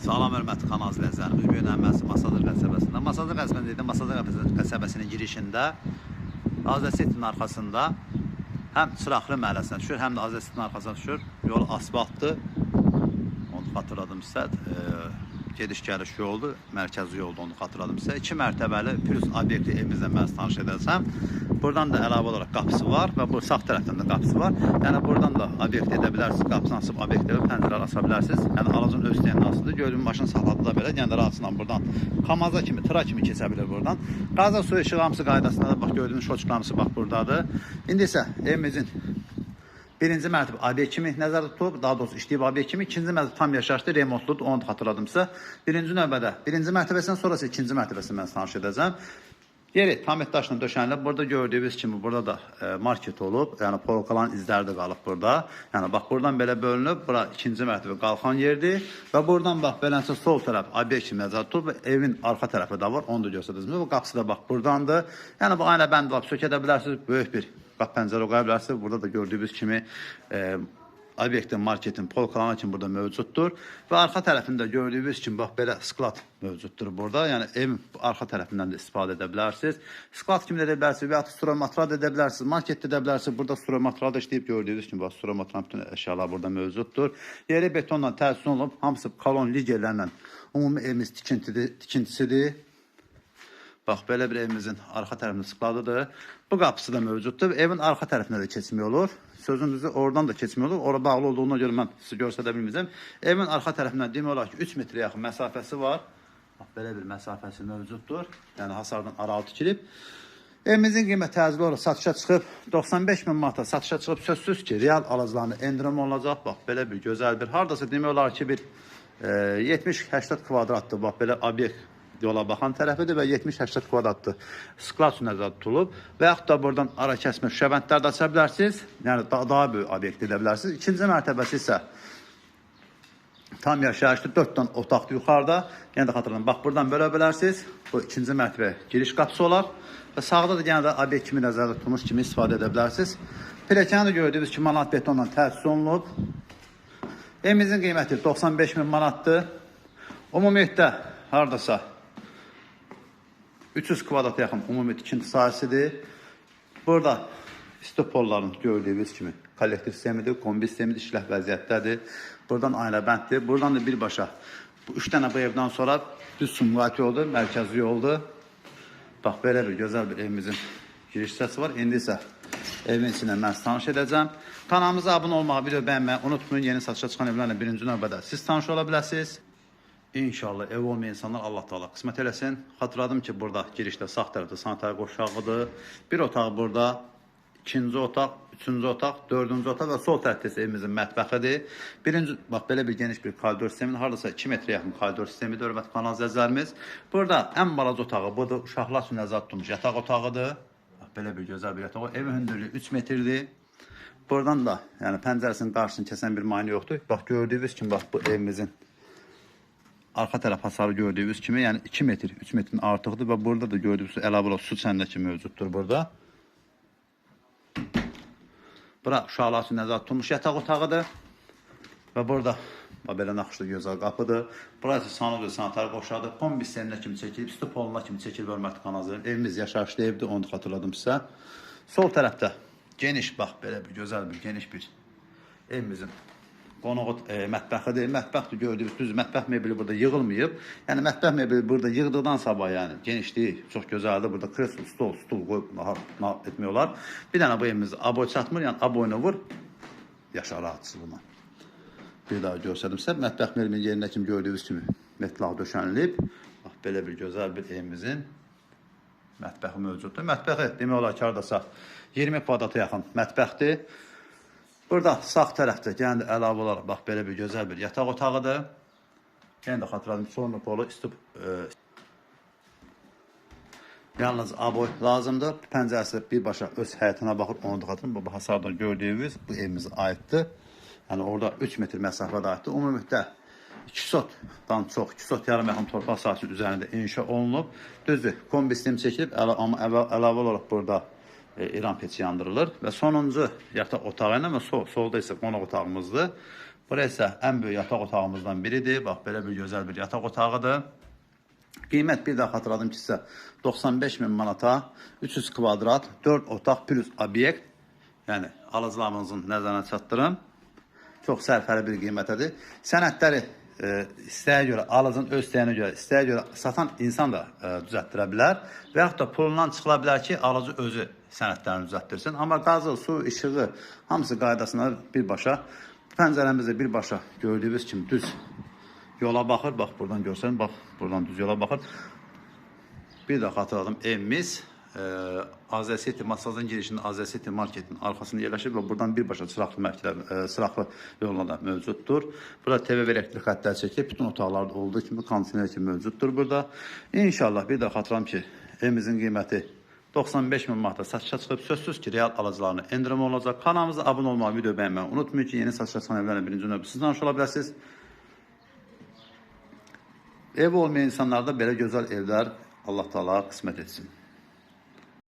Salam hörmətli kanal izləyiciləri. Bu gün əməsi Masadır qəsəbəsində. Masadır qəsəbəsində, Masadır qəsəbəsinin girişində Azəsetin arxasında həm Çıraqlı məhəlləsinə düşür, həm də Azəsetin arxasına düşür. Yol asfaltdır. Onu xatırladım sizə. Gediş gəliş yoldur, mərkəzi yoldur onu xatırladım sizə. 2 mərtəbəli plus obyekti evimizlə mən tanış edəcəm. Buradan da əlavə olaraq qapısı var və bu sağ tərəfdən də qapısı var. Yəni buradan da obyekt edə bilərsiniz, qapısını açıb obyekt edib pəncərə aça bilərsiniz. Yəni aracın öz DNA-sıdır. Gördüyüm maşın saxladıda belə, yəni rahatçılıqla buradan kamaza kimi, tıra kimi keçə bilir buradan. Qaza su işıq hamısı qaydasında da bax gördüyünüz şoçkamsı bax burdadır. İndi isə evimizin Birinci mərtəbə obyekt kimi nəzərdə tutulub, daha doğrusu işləyib obyekt kimi, ikinci mərtəbə tam yaşayışlı, remontludur, onu da xatırladım sizə. Birinci növbədə, birinci mərtəbəsindən sonrası ikinci mərtəbəsini mən tanış edəcəm. Yeri tam daşla döşənilib. Burada gördüyünüz kimi burada da e, market olub. Yəni polkaların izləri də qalıb burada. Yəni bax buradan belə bölünüb. Bura ikinci mərtəbə qalxan yerdir və buradan bax beləncə sol tərəf obyekt kimi nəzərdə tutulub evin arxa tərəfi də var. Onu da göstərdiniz. Bu qapısı da bax buradandır. Yəni bu aynə bənd var. Sökə də bilərsiniz. Böyük bir bax pəncərə qoya bilərsiniz. Burada da gördüyünüz kimi e, obyektin, marketin, polkalanma kimi burada mövcuddur. Və arxa tərəfində gördüyünüz kimi bax belə sklat mövcuddur burada. Yəni evin arxa tərəfindən də istifadə edə bilərsiniz. Sklat kimi də edə bilərsiniz və ya stromatral da edə bilərsiniz. Marketdə edə bilərsiniz. Burada stromatral da işləyib gördüyünüz kimi bax stromatral bütün əşyalar burada mövcuddur. Yeri betonla təsis olunub, hamısı kolon ligerlərlə ümumi evimiz tikintidir, tikintisidir. Bax belə bir evimizin arxa tərəfində skladıdır. Bu qapısı da mövcuddur. Evin arxa tərəfinə də keçmək olur. Sözün oradan da keçmək olur. Ora bağlı olduğuna görə mən sizə göstərə bilməyəcəm. Evin arxa tərəfindən demək olar ki 3 metrə yaxın məsafəsi var. Bax belə bir məsafəsi mövcuddur. Yəni hasardan aralı tikilib. Evimizin qiyməti təcili olaraq satışa çıxıb 95 min manata satışa çıxıb sözsüz ki, real alıcılarına endirim olunacaq. Bax belə bir gözəl bir hardasa demək olar ki bir e, 70-80 kvadratdır. Bax belə obyekt yola baxan tərəfidir və 70-80 kvadratlı üçün nəzərdə tutulub və yaxud da buradan ara kəsmə şüşəbəndlər də aça bilərsiniz. Yəni daha, daha böyük obyekt edə bilərsiniz. İkinci mərtəbəsi isə tam yaşayışlı 4 dənə otaqlı yuxarıda. Yəni də xatırlayın, bax buradan bölə bilərsiniz. Bu ikinci mərtəbə giriş qapısı olar və sağda da yenə də obyekt kimi nəzərdə tutulmuş kimi istifadə edə bilərsiniz. Pilləkəni də gördüyünüz kimi manat betonla təsis olunub. Evimizin qiyməti 95 min manatdır. Ümumiyyətlə hardasa 300 kvadrata yaxın ümumi tikinti sahəsidir. Burada stopolların gördüyünüz kimi kollektiv sistemidir, kombi sistemidir, işləh vəziyyətdədir. Buradan aynabənddir. Buradan da birbaşa bu üç dənə bu evdən sonra düz Sumqayıt yoldur, mərkəzi yoldur. Bax belə bir gözəl bir evimizin giriş hissəsi var. İndi isə evin içindən mən tanış edəcəm. Kanalımıza abunə olmağı, video bəyənməyi unutmayın. Yeni satışa çıxan evlərlə birinci növbədə siz tanış ola biləsiniz. İnşallah ev olmayan insanlar Allah Taala qismət eləsin. Xatırladım ki, burada girişdə sağ tərəfdə sanitar qoşağıdır. Bir otaq burada, ikinci otaq, üçüncü otaq, dördüncü otaq və sol tərəfdə isə evimizin mətbəxidir. Birinci bax belə bir geniş bir koridor sistemi, hardasa 2 metrə yaxın koridor sistemidir, hörmətli kanal izləyicilərimiz. Burada ən balaca otağı budur, uşaqlar üçün nəzərdə tutulmuş yataq otağıdır. Bax belə bir gözəl bir yataq. Evin hündürlüyü 3 metrdir. Buradan da, yəni pəncərəsinin qarşısını kəsən bir maneə yoxdur. Bax gördüyünüz kimi bax bu evimizin arxa tərəf hasarı gördüyünüz kimi, yəni 2 metr, 3 metrin artıqdır və burada da gördüyünüz əlavə su çəndəki mövcuddur burada. Bura uşaqlar üçün nəzərdə tutulmuş yataq otağıdır. Və burada bax belə naxışlı gözəl qapıdır. Burası sanıq sanitar qoşadır. Kombi sisteminə kimi çəkilib, stopoluna kimi çəkilib hörmətli kanalcılar. Evimiz yaşayışlı evdir, onu xatırladım sizə. Sol tərəfdə geniş bax belə bir gözəl bir geniş bir evimizin qonaq e, mətbəxidir. Mətbəxdir gördüyünüz düz mətbəx mebeli burada yığılmayıb. Yəni mətbəx mebeli burada yığdıqdan sabah yəni genişliyi çox gözəldir. Burada kreslo, stol, stul qoyub nahar etmək olar. Bir dənə bu evimiz aboy çatmır. Yəni aboyuna vur yaşa rahatçılığına. Bir daha göstərdim sizə. Mətbəx mebelinin yerinə kimi gördüyünüz kimi metlaq döşənilib. Bax belə bir gözəl bir evimizin mətbəxi mövcuddur. Mətbəxi demək olar ki, hardasa 20 kvadrata yaxın mətbəxdir. Burada sağ tərəfdə yəni əlavə olaraq bax belə bir gözəl bir yataq otağıdır. Yəni də xatırladım sonra polu istib e, yalnız aboy lazımdır. Pəncərəsi birbaşa öz həyətinə baxır, onu da xatırlayın. Bu hasardan gördüyünüz bu evimizə aiddir. Yəni orada 3 metr məsafədə aiddir. Ümumilikdə 2 sotdan çox, 2 sot yarım yaxın torpaq sahəsinin üzərində inşa olunub. Düzdür, kombi sistemi çəkilib, amma əla, əlavə olaraq burada e, İran peçi yandırılır və sonuncu yataq otağı ilə sol, solda isə qonaq otağımızdır. Bura isə ən böyük yataq otağımızdan biridir. Bax belə bir gözəl bir yataq otağıdır. Qiymət bir daha xatırladım ki, sizə 95 min manata 300 kvadrat 4 otaq plus obyekt. Yəni alıcılarımızın nəzərinə çatdırım. Çox sərfəli bir qiymətədir. Sənədləri e, istəyə görə, alıcının öz istəyinə görə, istəyə görə satan insan da e, düzəltdirə bilər və yaxud da pulundan çıxıla bilər ki, alıcı özü sənədlərini düzəltdirsin. Amma qazı, su, işığı hamısı qaydasına birbaşa pəncərəmizdə birbaşa gördüyünüz kimi düz yola baxır. Bax buradan görsən, bax buradan düz yola baxır. Bir də xatırladım, evimiz e, Azərcity masajın girişində Azərcity marketin arxasında yerləşir və buradan birbaşa çıraqlı mərkələr, e, çıraqlı yolla da mövcuddur. Burada TV və elektrik xəttləri çəkir. Bütün otaqlarda olduğu kimi kondisioner kimi mövcuddur burada. İnşallah bir də xatırlam ki, evimizin qiyməti 95 min manata satışa çıxıb sözsüz ki, real alıcılarına endirim olacaq. Kanalımıza abunə olmağı, video bəyənməyi unutmayın ki, yeni satışa çıxan evlərlə birinci növbə siz bilərsiniz. Ev olmayan insanlarda belə gözəl evlər Allah Taala qismət etsin.